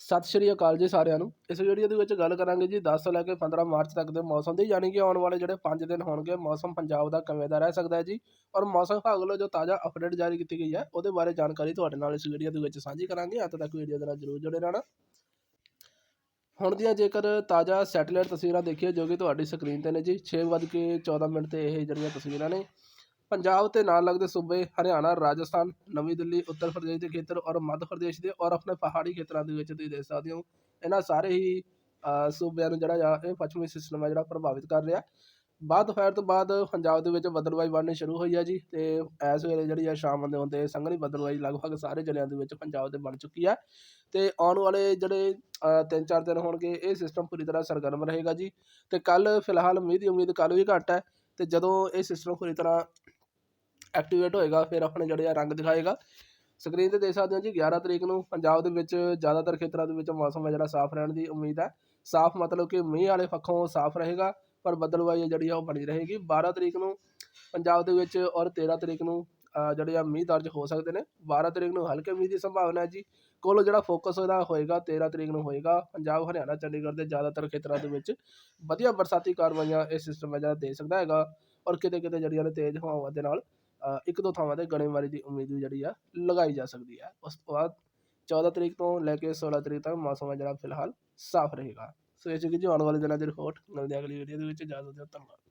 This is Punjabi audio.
ਸਤਿ ਸ਼੍ਰੀ ਅਕਾਲ ਜੀ ਸਾਰਿਆਂ ਨੂੰ। ਇਸ ਵੀਡੀਓ ਦੇ ਵਿੱਚ ਗੱਲ ਕਰਾਂਗੇ ਜੀ 10 ਤੋਂ ਲੈ ਕੇ 15 ਮਾਰਚ ਤੱਕ ਦੇ ਮੌਸਮ ਦੀ, ਯਾਨੀ ਕਿ ਆਉਣ ਵਾਲੇ ਜਿਹੜੇ 5 ਦਿਨ ਹੋਣਗੇ, ਮੌਸਮ ਪੰਜਾਬ ਦਾ ਕਿਵੇਂ ਦਾ ਰਹਿ ਸਕਦਾ ਹੈ ਜੀ ਔਰ ਮੌਸਮ ਵਿਭਾਗ ਵੱਲੋਂ ਜੋ ਤਾਜ਼ਾ ਅਪਡੇਟ ਜਾਰੀ ਕੀਤੀ ਗਈ ਹੈ, ਉਹਦੇ ਬਾਰੇ ਜਾਣਕਾਰੀ ਤੁਹਾਡੇ ਨਾਲ ਇਸ ਵੀਡੀਓ ਦੇ ਵਿੱਚ ਸਾਂਝੀ ਕਰਾਂਗੇ। ਅੰਤ ਤੱਕ ਵੀਡੀਓ ਦੇ ਨਾਲ ਜਰੂਰ ਜੁੜੇ ਰਹਿਣਾ। ਹੁਣ ਦੀਆਂ ਜੇਕਰ ਤਾਜ਼ਾ ਸੈਟੇਲਾਈਟ ਤਸਵੀਰਾਂ ਦੇਖੀਏ, ਜੋ ਕਿ ਤੁਹਾਡੀ ਸਕਰੀਨ ਤੇ ਨੇ ਜੀ 6:14 ਮਿੰਟ ਤੇ ਇਹ ਜਿਹੜੀਆਂ ਤਸਵੀਰਾਂ ਨੇ ਪੰਜਾਬ ਤੇ ਨਾਲ ਲੱਗਦੇ ਸੂਬੇ ਹਰਿਆਣਾ, ਰਾਜਸਥਾਨ, ਨਵੀਂ ਦਿੱਲੀ, ਉੱਤਰ ਪ੍ਰਦੇਸ਼ ਦੇ ਖੇਤਰ ਔਰ ਮੱਧ ਪ੍ਰਦੇਸ਼ ਦੇ ਔਰ ਆਪਣੇ ਪਹਾੜੀ ਖੇਤਰਾਂ ਦੇ ਵਿੱਚ ਤੁਸੀਂ ਦੇਖ ਸਕਦੇ ਹੋ। ਇਹਨਾਂ ਸਾਰੇ ਹੀ ਸੂਬਿਆਂ ਨੂੰ ਜਿਹੜਾ ਆ ਇਹ ਪੱਛਮੀ ਸਿਸਟਮ ਹੈ ਜਿਹੜਾ ਪ੍ਰਭਾਵਿਤ ਕਰ ਰਿਹਾ। ਬਾਅਦ ਦੁਪਹਿਰ ਤੋਂ ਬਾਅਦ ਪੰਜਾਬ ਦੇ ਵਿੱਚ ਬੱਦਲਬਾਈ ਬਣਨੀ ਸ਼ੁਰੂ ਹੋਈ ਹੈ ਜੀ ਤੇ ਇਸ ਵੇਲੇ ਜਿਹੜੀ ਆ ਸ਼ਾਮ ਦੇ ਹੁੰਦੇ ਸੰਘਣੀ ਬੱਦਲਬਾਈ ਲਗਭਗ ਸਾਰੇ ਜ਼ਿਲ੍ਹਿਆਂ ਦੇ ਵਿੱਚ ਪੰਜਾਬ ਦੇ ਬਣ ਚੁੱਕੀ ਹੈ ਤੇ ਆਉਣ ਵਾਲੇ ਜਿਹੜੇ 3-4 ਦਿਨ ਹੋਣਗੇ ਇਹ ਸਿਸਟਮ ਪੂਰੀ ਤਰ੍ਹਾਂ ਸਰਗਰਮ ਰਹੇਗਾ ਜੀ। ਤੇ ਕੱਲ ਫਿਲਹਾਲ ਮੀਂਹ ਦੀ ਉਮੀਦ ਕੱਲ ਵੀ ਘੱਟ ਹੈ ਤੇ ਜਦੋਂ ਇਹ ਸਿਸਟਮ ਪੂਰੀ ਤਰ੍ਹਾਂ ਐਕਟੀਵੇਟ ਹੋਏਗਾ, ਫਿਰ ਆਪਣੇ ਜਿਹੜੇ ਆ ਰੰਗ ਦਿਖਾਏਗਾ। ਸਕਰੀਨ ਤੇ ਦੇਖ ਸਕਦੇ ਹੋ ਜੀ 11 ਤਰੀਕ ਨੂੰ ਪੰਜਾਬ ਦੇ ਵਿੱਚ ਜ਼ਿਆਦਾਤਰ ਖੇਤਰਾਂ ਦੇ ਵਿੱਚ ਮੌਸਮ ਹੈ ਜਿਹੜਾ ਸਾਫ਼ ਰਹਿਣ ਦੀ ਉਮੀਦ ਹੈ। ਸਾਫ਼ ਮਤਲਬ ਕਿ ਮੀਂਹ ਵਾਲੇ ਪੱਖੋਂ ਸਾਫ਼ ਰਹੇਗਾ, ਪਰ ਬੱਦਲਬਾਈ ਜਿਹੜੀ ਆ ਉਹ ਬਣੀ ਰਹੇਗੀ। 12 ਤਰੀਕ ਨੂੰ ਪੰਜਾਬ ਦੇ ਵਿੱਚ ਔਰ 13 ਤਰੀਕ ਨੂੰ ਜਿਹੜੇ ਆ ਮੀਂਹ ਦਰਜ ਹੋ ਸਕਦੇ ਨੇ। 12 ਤਰੀਕ ਨੂੰ ਹਲਕੇ ਮੀਂਹ ਦੀ ਸੰਭਾਵਨਾ ਹੈ ਜੀ। ਕੋਲ ਜਿਹੜਾ ਫੋਕਸ ਉਹਦਾ ਹੋਏਗਾ 13 ਤਰੀਕ ਨੂੰ ਹੋਏਗਾ। ਪੰਜਾਬ, ਹਰਿਆਣਾ, ਚੰਡੀਗੜ੍ਹ ਦੇ ਜ਼ਿਆਦਾਤਰ ਖੇਤਰਾਂ ਦੇ ਵਿੱਚ ਵਧੀਆ ਬਰਸਾਤੀ ਕਾਰਵਾਈਆਂ ਇਹ ਸਿਸਟਮ ਹੈ ਜਿਹੜਾ ਦੇ ਸਕਦਾ ਹੈਗਾ। ਔਰ ਕਿਤੇ ਕਿਤੇ ਜਿਹੜੀਆਂ ਨੇ ਤੇਜ਼ ਹਵਾਵਾਂ ਦੇ ਨਾਲ ਇੱਕ ਦੋ ਥਾਵਾਂ ਤੇ ਗੜੇਮਾਰੀ ਦੀ ਉਮੀਦ ਵੀ ਜਿਹੜੀ ਆ ਲਗਾਈ ਜਾ ਸਕਦੀ ਹੈ ਉਸ ਤੋਂ ਬਾਅਦ 14 ਤਰੀਕ ਤੋਂ ਲੈ ਕੇ 16 ਤਰੀਕ ਤੱਕ ਮੌਸਮ ਹੈ ਜਿਹੜਾ ਫਿਲਹਾਲ ਸਾਫ਼ ਰਹੇਗਾ। ਸੋ ਇਹ ਸੀ ਕਿ ਜੀ ਆਉਣ ਵਾਲੇ ਦਿਨਾਂ ਦੀ ਰਿਪੋਰਟ ਮਿਲਦੇ ਅਗਲੀ ਵੀਡੀਓ ਦੇ ਵਿੱਚ। ਇਜਾਜ਼ਤ ਦਿਓ, ਧੰਨਵਾਦ।